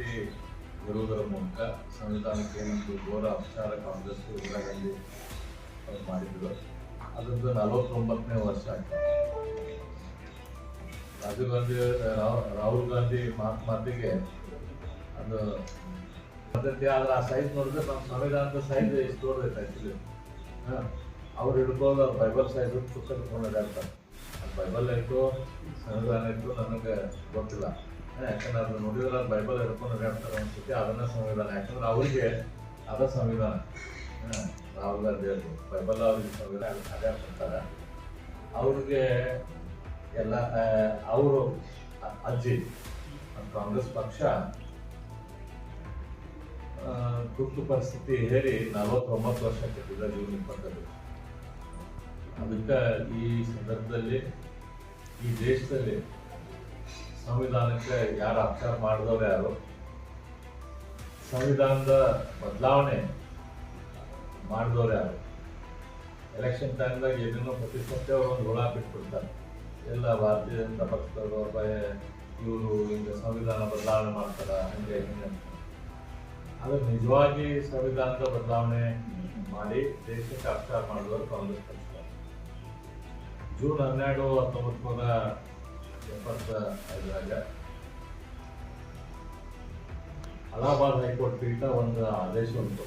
ಪದ್ಧತಿ ಬರುವುದರ ಮೂಲಕ ಸಂವಿಧಾನಕ್ಕೆ ಏನೊಂದು ಘೋರ ಅಪಚಾರ ಕಾಂಗ್ರೆಸ್ ಇಂದಿರಾ ಗಾಂಧಿ ಅವ್ರು ಮಾಡಿದ್ರು. ಅದರದ್ದು ನಲವತ್ತೊಂಬತ್ತನೇ ವರ್ಷ ಆಯ್ತು. ರಾಜೀವ್ ಗಾಂಧಿ ರಾಹುಲ್ ಗಾಂಧಿ ಮಾತು ಮಾತಿಗೆ ಅದು ಪದ್ಧತಿ ಆದ್ರೆ ಆ ಸೈಜ್ ನೋಡಿದ್ರೆ ನಮ್ಮ ಸಂವಿಧಾನದ ಸೈಜ್ ಎಷ್ಟು ದೊಡ್ಡದೈತೆ ಆ್ಯಕ್ಚುಲಿ ಅವ್ರು ಹಿಡ್ಕೊಂಡು ಬೈಬಲ್ ಸೈಜ್ ಪುಸ್ತಕ ತಗೊಂಡು ಅಡ್ಡಾಡ್ತಾರೆ ಬೈಬಲ್ ಆಯಿತು ಸಂವಿಧಾನ ಆಯಿತು ನನಗೆ ಗೊತ್ತಿಲ್ಲ. ಹಾ, ಯಾಕಂದ್ರೆ ಅದು ನೋಡಿದ್ರೆ ಅದು ಬೈಬಲ್ ಹಿಡ್ಕೊಂಡು ಹೇಳ್ತಾರೆ ಅನ್ಸುತ್ತೆ. ಅದನ್ನ ಸಂವಿಧಾನ. ಯಾಕಂದ್ರೆ ಅವರಿಗೆ ಅದ ಸಂವಿಧಾನ. ರಾಹುಲ್ ಗಾಂಧಿ ಅವರು ಬೈಬಲ್ ಅವ್ರಿಗೆ ಸಂವಿಧಾನ ಅಡ್ಡಾಡ್ತಿರ್ತಾರೆ ಅವ್ರಿಗೆ ಎಲ್ಲ ಅವರು ಅಜ್ಜಿ ಕಾಂಗ್ರೆಸ್ ಪಕ್ಷ ತುರ್ತು ಪರಿಸ್ಥಿತಿ ಹೇಳಿ ನಲವತ್ತೊಂಬತ್ತು ವರ್ಷ ಕೆಟ್ಟಿದೆ ಜೂನ್ ಇಪ್ಪತ್ತರಲ್ಲಿ ಅದಕ್ಕೆ ಈ ಸಂದರ್ಭದಲ್ಲಿ ಈ ದೇಶದಲ್ಲಿ ಸಂವಿಧಾನಕ್ಕೆ ಯಾರು ಅಪ್ಚಾರ ಮಾಡಿದವರು ಯಾರು? ಸಂವಿಧಾನದ ಬದಲಾವಣೆ ಮಾಡಿದವರು ಯಾರು? ಎಲೆಕ್ಷನ್ ಟೈಮ್ದಾಗ ಏನೇನೋ ಪ್ರತಿಪಕ್ಷ ಅವರು ಒಂದು ಹುಳ ಬಿಟ್ಬಿಡ್ತಾರೆ. ಎಲ್ಲ ಭಾರತೀಯ ಜನತಾ ಪಕ್ಷದವರು ಇವರು ಹಿಂಗೆ ಸಂವಿಧಾನ ಬದಲಾವಣೆ ಮಾಡ್ತಾರ? ಹಂಗೆ ಹಿಂಗೆ ಅಂತ. ಅದು ನಿಜವಾಗಿ ಸಂವಿಧಾನದ ಬದಲಾವಣೆ ಮಾಡಿ ದೇಶಕ್ಕೆ ಅಪ್ಚಾರ ಮಾಡಿದವರು ಕಾಂಗ್ರೆಸ್ ಪಕ್ಷ ಜೂನ್ ಹನ್ನೆರಡು ಹತ್ತೊಂಬತ್ತು ಅಲಹಾಬಾದ್ ಹೈಕೋರ್ಟ್ ಪೀಠ ಒಂದು ಆದೇಶ ಉಂಟು.